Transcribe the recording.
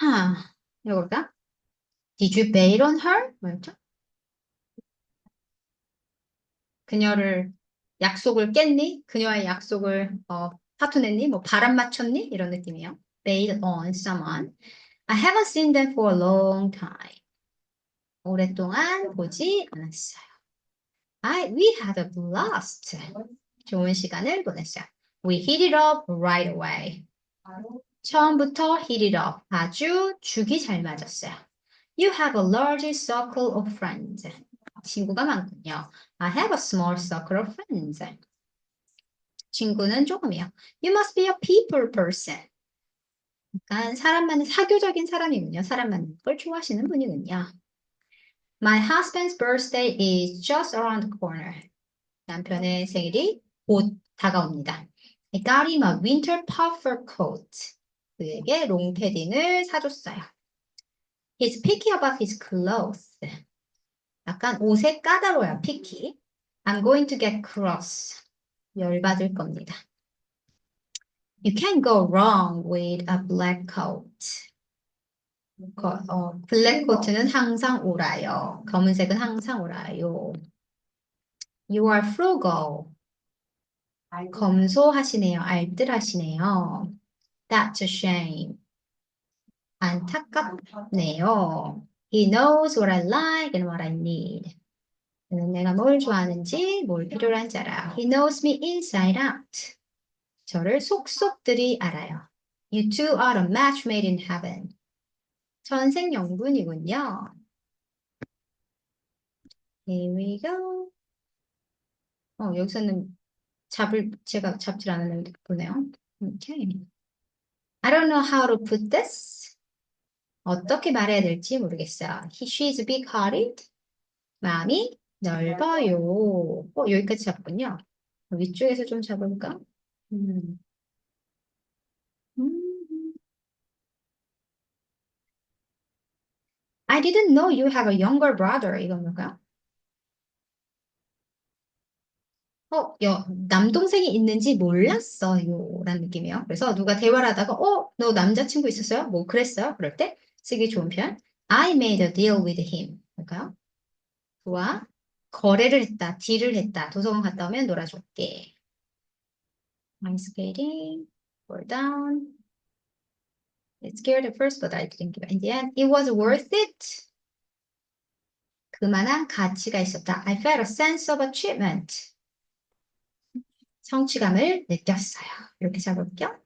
하, 이거볼까? Did you bet on her? 뭐였죠? 그녀를 약속을 깼니? 그녀의 약속을 어, 파토냈니? 뭐 바람 맞췄니? 이런 느낌이에요. Bet on someone. I haven't seen them for a long time. 오랫동안 보지 않았어요. I, we had a blast. 좋은 시간을 보냈어요. We hit it up right away. 처음부터 hit it up. 아주 죽이 잘 맞았어요. You have a large circle of friends. 친구가 많군요. I have a small circle of friends. 친구는 조금이요. You must be a people person. 약간 사람 많은 사교적인 사람이군요. 사람 많은 걸 좋아하시는 분이군요. My husband's birthday is just around the corner. 남편의 생일이 곧 다가옵니다. I got him a winter puffer coat. 그에게 롱패딩을 사줬어요. He's picky about his clothes. 약간 옷에 까다로워요, picky. I'm going to get cross. 열받을 겁니다. You can't go wrong with a black coat. 거- 어, 블랙 코트는 항상 옳아요. 검은색은 항상 옳아요. You are frugal. 검소하시네요. 알뜰하시네요. That's a shame. 안타깝네요. He knows what I like and what I need. 내가 뭘 좋아하는지, 뭘 필요로 한지 알아요. He knows me inside out. 저를 속속들이 알아요. You two are a match made in heaven. 천생연분이군요. Here we go. 어, 여기서는 잡을, 제가 잡질 않았는데 보네요. Okay. I don't know how to put this. 어떻게 말해야 될지 모르겠어요. He, she's big-hearted. 마음이 넓어요. 어, 여기까지 잡군요. 위쪽에서 좀 잡을까? 음. 음. I didn't know you have a younger brother. 이건 뭘까요? 어, 여, 남동생이 있는지 몰랐어요. 라는 느낌이에요. 그래서 누가 대화를 하다가, 어, 너 남자친구 있었어요? 뭐 그랬어요? 그럴 때 쓰기 좋은 표현. I made a deal with him. 볼까요? 그와 거래를 했다, 딜을 했다. 도서관 갔다 오면 놀아줄게. Ice skating, fall down. It scared at first, but I didn't give up. In the end, it was worth it. 그만한 가치가 있었다. I felt a sense of achievement. 성취감을 느꼈어요. 이렇게 잡아볼게요.